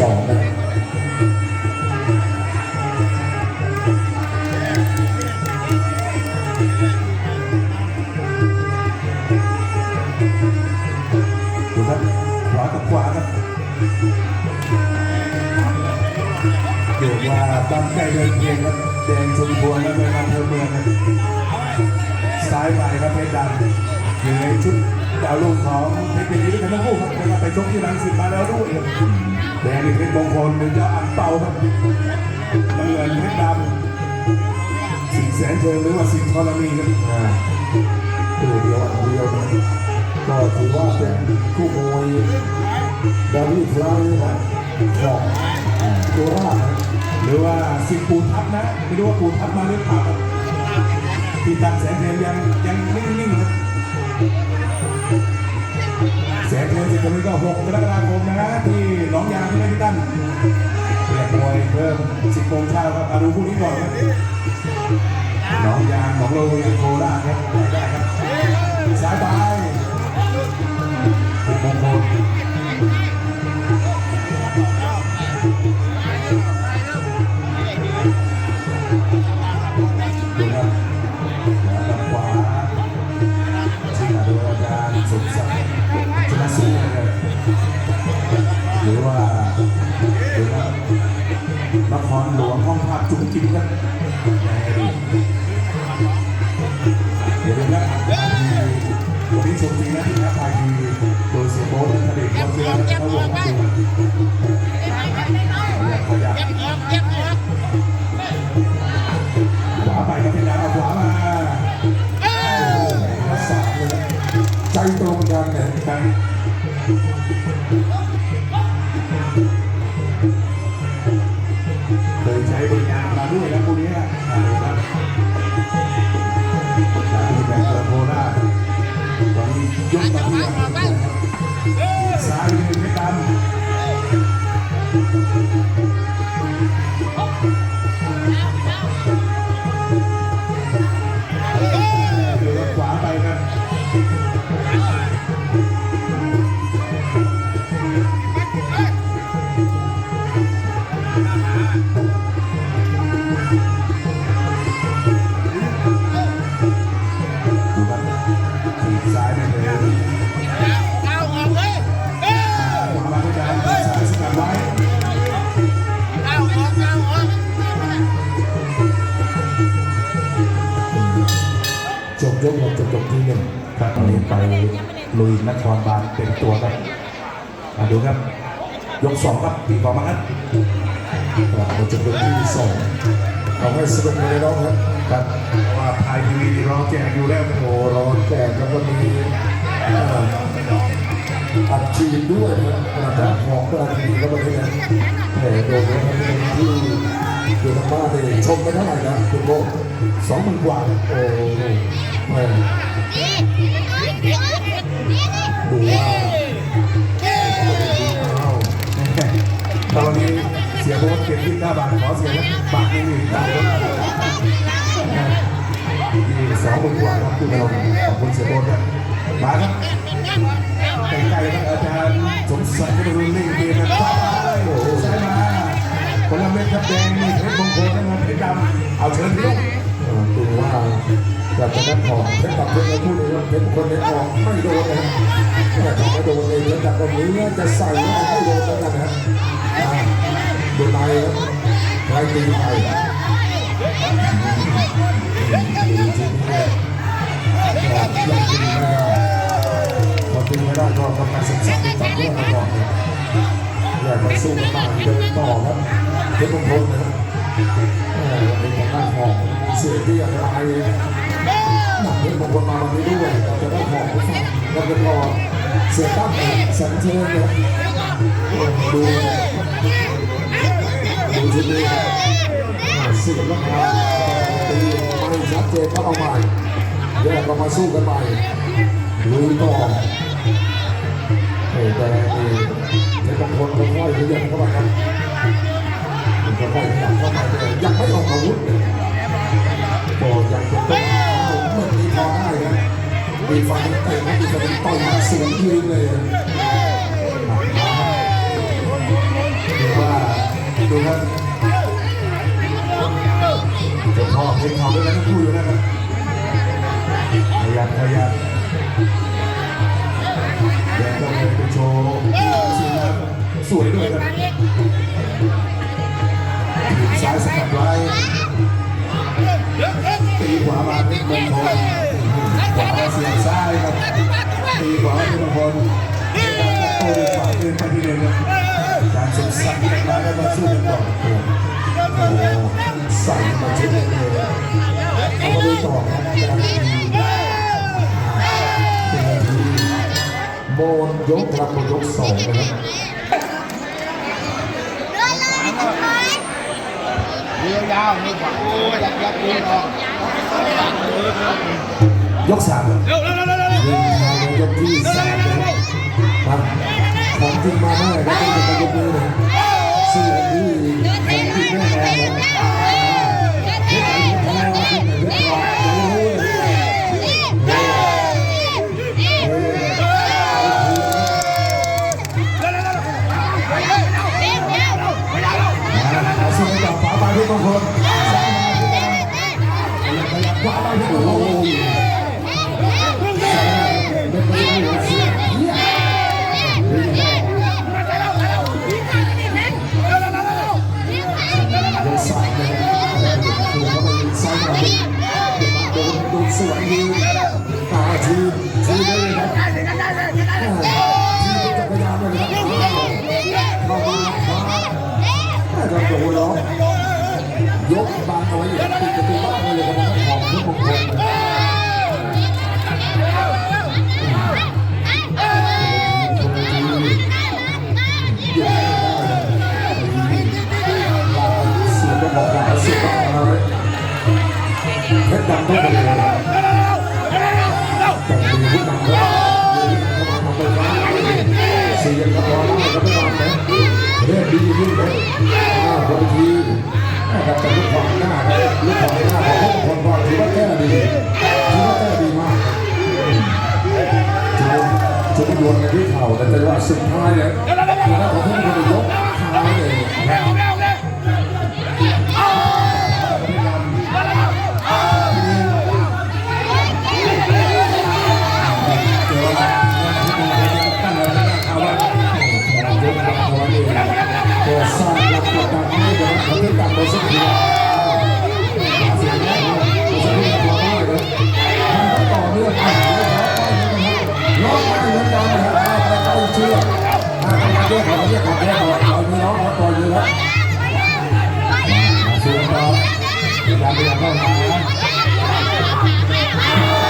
สองนะดูครับขวากับขวาครับเรียกว่าบ้านใกล้เดินเคียงครับแดงชมพวนและเป็นอำเภอเมืองครับซ้ายไปครับเพชรดำอยู่ในชุด ดาวรุ่งของเพชรเป็นนี้กันทั้งคู่ครับแล้วก็ไปชกที่รังสิตมาแล้วด้วยครับแดงนี่เพชรมงคลเป็นเจ้าอังเปาครับน้ำเงินเพชรดำสิงแสนเชิงหรือว่าสิงธรณีครับอ่าตัวเดียวอันเดียวนะก็ถือว่าเป็นคู่มวยดาวิดฟลายนะของโคราชหรือว่าสิงปูทับนะไม่รู้ว่าปูทับมาหรือเปล่าครับพี่ตันแสนเทนยังยังนิ่งๆ ครับแสนเทนสิบคนนี้ก็6กรกฎาคมนะที่หนองยางที่ไม่ตั้นเรียกมวยเพิ่มสิบโมงเช้าครับมาดูคู่นี้ก่อนครับหนองยางของโรยโคราชครับได้ครับสายไปโมงคล เตรียมเตรียมตัวไป สองครับตีกอมาครับกลับมาจบยกที่สองเอาให้สนุกเลยน้องครับครับเพราะว่าพายทีวีนี่รอแจกอยู่แล้วครับโอ้รอแจกแล้วก็มีเอ่ออัดฉีดด้วยนะกระดาษของกระดาษฉีดก็มาที่นั่นแหมโดนแล้วครับที่อยู่ทางบ้านนี่ชมไปเท่าไหร่นะคุณโบสองหมื่นกว่าโอ้แห คุณผู้ชมขอบคุณเสียโบสครับมาครับใกล้ๆครับอาจารย์สมศักดิ์ก็รุนลิ่งเบียร์นะครับโอ้โหใช่มาคนละเม็ดครับแดงนี่เพชรมงคลนะครับเพชรดำเอาเชิญพี่ลูกดูว่าอยากจะได้ของเพชรตับเพชรแล้วพูดเลยว่าเพชรคนเล็กออกไม่โดนนะแต่ทำไม่โดนเลยเพชรตับคนนี้จะใส่แล้วไม่โดนแล้วกันนะดูในครับใครตีไปดู จริงเลยออกยังตีไม่ได้พอตีไม่ได้ก็กำลังศึกษาติดตัดด้วยมาก่อนเลยอยากมาสู้กันมาเดินต่อครับเพชรมงคลนะครับเออวันทางด้านของเสียที่อะไรหนักเพชรมงคลมาวันนี้ด้วยแต่จะได้ของผู้ฟังแล้วก็รอเสียตั้งแสนเชิญเนี่ยดูดูชุดนี้ครับอ่าเสียแล้วครับตีไม่ชัดเจนก็เอาใหม่ แยกก็มาสู้กันใหม่ลุยต่อโอ้แต่ในี่เพชรมงคลค่อยๆขยับเข้าไปครับค่อยๆขยับเข้าไปเลยยังไม่ออกอาวุธเลยก็ยังเป็นต้นเหมือนมีพอได้นะมีฟันเตะมีจะเป็นต่อยมัดสูงยืนเลยอะหมัดมาดูครับจะพ่อเพลงเขาด้วยกันทั้งคู่อยู่นะครับ ขยันขยันแดงก็เลยไปโชว์สีน้ำสวยด้วยครับถีบซ้ายสกัดไว้ตีขวามาเป็นมงคลขวาเสียบซ้ายครับตีขวาเป็นมงคลโอ้ดีฝ่าเดินไปทีเดิมครับการสุดสักมาแล้วมาสู้กันต่อโอ้โหใส่มาเช่นเลย เอามาดูต่อครับการตีเป็นทีโมนยกรับโมนยกสองนะครับเรียวยาวนี่หวังโอ้ยยักยักปืนออกยกสามเร็วเร็วเร็วเร็วเร็วยิงทางยกที่สามครับครับของจริงมาเมื่อไหร่ก็ต้องเป็นยกมือนะ สียงก็พอแล้วก็ไม่นอนนะเรื่องดีขึ้นเลยอ้าวบางทีนะครับแต่ลูกของหน้าลูกของหน้าของทุกคนก็ถือว่าแก้ดีถือว่าแก้ดีมากจุดจุดดวงกันที่เข่าแต่จังหวะสุดท้ายเนี่ยคือหน้าของทุกคน เรียกขอเรียกขอเขอเอามือร้องแล้วปล่อยมือแล้วเสียงต่อพยายามพยายามเข้ามา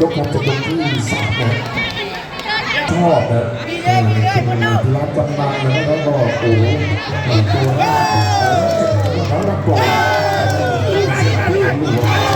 ยกครับจบยกที่สามนะชอบนะรับจำลังเลยนะครับก็โอ้โหตัวหน้าเขารับปล่อล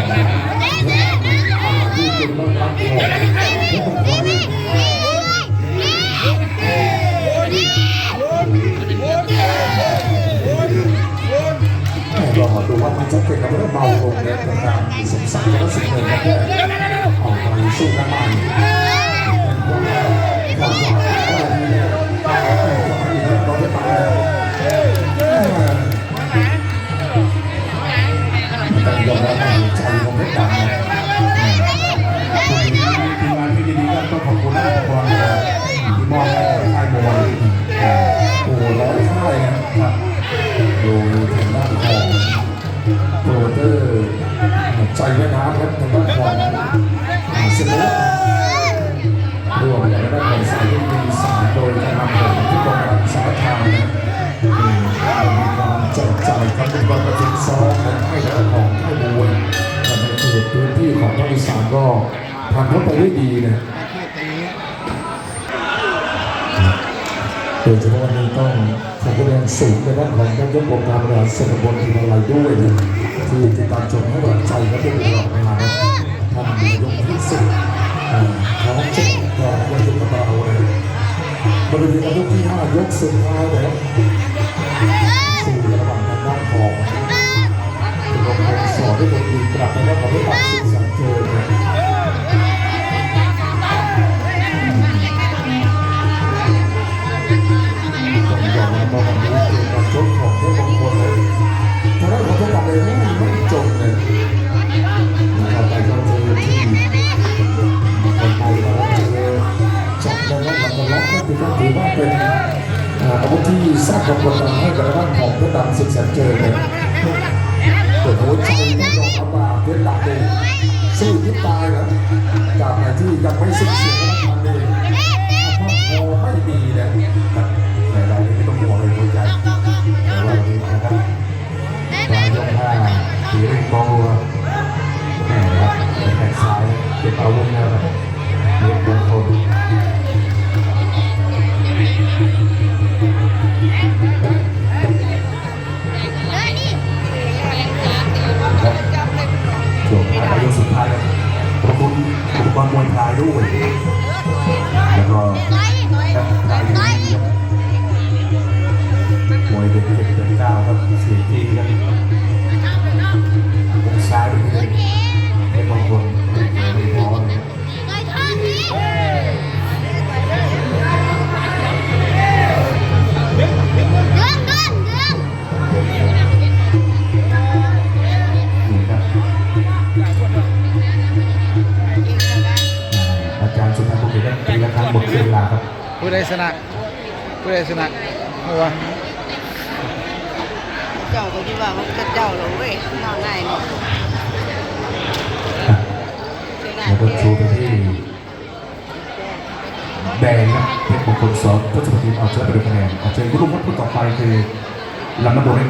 การเล่นทองนะที่เป็นต้นรับทองและต้องคอยรอดูว่ามันจ ยการนำของที่กองการสารทางนะมีการแจกจ่ายครับเป็นการประชุมซ้อมและให้ด้านของค่ายมวยแต่ในเขตพื้นที่ของภาคอีสานก็ผ่านเข้าไปได้ดีนะโดยเฉพาะวันนี้ต้องขอบคุณอย่างสูงในด้านของท่านยกองค์การบริหารส่วนตำบลทีมอะไรด้วยที่ติดตามชมให้กำลังใจและเป็นตลอดเวลานะท่าน บริเวณยกที่5ยกสุดท้ายแล้วสู่ระหว่างทางด้านของเป็นองค์สอนด้วยบทดีกลับมาแล้วขอให้ปากสินสังเกต ที่สร้างความาให้กับท่านของเพชรดำสิบแสนเจอเลยเปิดหัวใจไม่ยอมรับว่าเพชรดำเลยสู้ที่ตายนะจากไหนที่ยังไม่สิ้นเสียงมาเลยถ้าพอไม่ดีเนี่ย หมดเวลาครับผู้ใดชนะผู้ใดชนะเอาวะเจ้าก็คิดว่ามันก็เจ้าหรอกเว้ยนอนง่ายเนาะแล้วก็ชูไปที่แดงครับเพชรมงคลสองทศพลทีมเอาชนะไปด้วยคะแนนเอาเชิญผู้ร่วมรับผู้ต่อไปคือลำน้ำโดน